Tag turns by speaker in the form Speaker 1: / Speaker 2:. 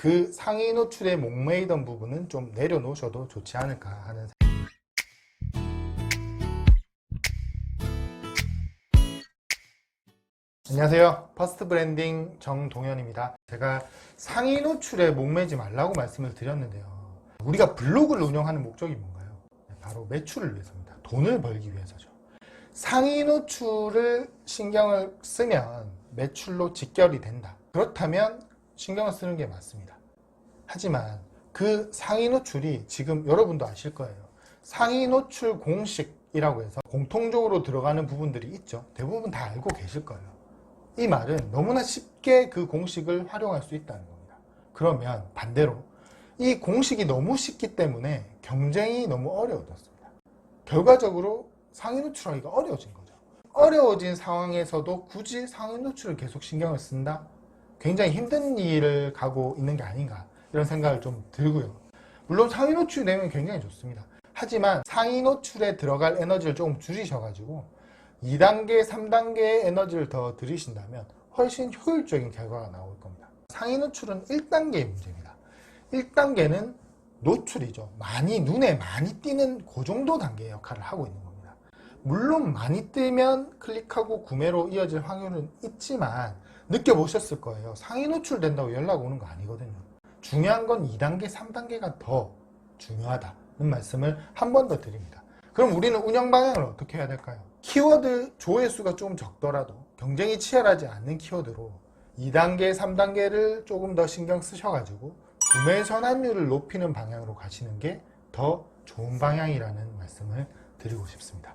Speaker 1: 그 상위 노출에 목매이던 부분은 좀 내려놓으셔도 좋지 않을까 하는 안녕하세요. 퍼스트 브랜딩 정동현입니다. 제가 상위 노출에 목매지 말라고 말씀을 드렸는데요. 우리가 블로그를 운영하는 목적이 뭔가요? 바로 매출을 위해서입니다. 돈을 벌기 위해서죠. 상위 노출을 신경을 쓰면 매출로 직결이 된다. 그렇다면 신경을 쓰는 게 맞습니다. 하지만 그 상위 노출이 지금 여러분도 아실 거예요. 상위 노출 공식이라고 해서 공통적으로 들어가는 부분들이 있죠. 대부분 다 알고 계실 거예요. 이 말은 너무나 쉽게 그 공식을 활용할 수 있다는 겁니다. 그러면 반대로 이 공식이 너무 쉽기 때문에 경쟁이 너무 어려워졌습니다. 결과적으로 상위 노출하기가 어려워진 거죠. 어려워진 상황에서도 굳이 상위 노출을 계속 신경을 쓴다? 굉장히 힘든 일을 가고 있는 게 아닌가 이런 생각을 좀 들고요. 물론 상위 노출이 되면 굉장히 좋습니다. 하지만 상위 노출에 들어갈 에너지를 조금 줄이셔가지고 2단계, 3단계의 에너지를 더 들이신다면 훨씬 효율적인 결과가 나올 겁니다. 상위 노출은 1단계의 문제입니다. 1단계는 노출이죠. 많이, 눈에 많이 띄는 그 정도 단계의 역할을 하고 있는 겁니다. 물론 많이 뜨면 클릭하고 구매로 이어질 확률은 있지만 느껴보셨을 거예요. 상위 노출된다고 연락 오는 거 아니거든요. 중요한 건 2단계, 3단계가 더 중요하다는 말씀을 한 번 더 드립니다. 그럼 우리는 운영 방향을 어떻게 해야 될까요? 키워드 조회수가 조금 적더라도 경쟁이 치열하지 않는 키워드로 2단계, 3단계를 조금 더 신경 쓰셔가지고 구매 전환율을 높이는 방향으로 가시는 게 더 좋은 방향이라는 말씀을 드리고 싶습니다.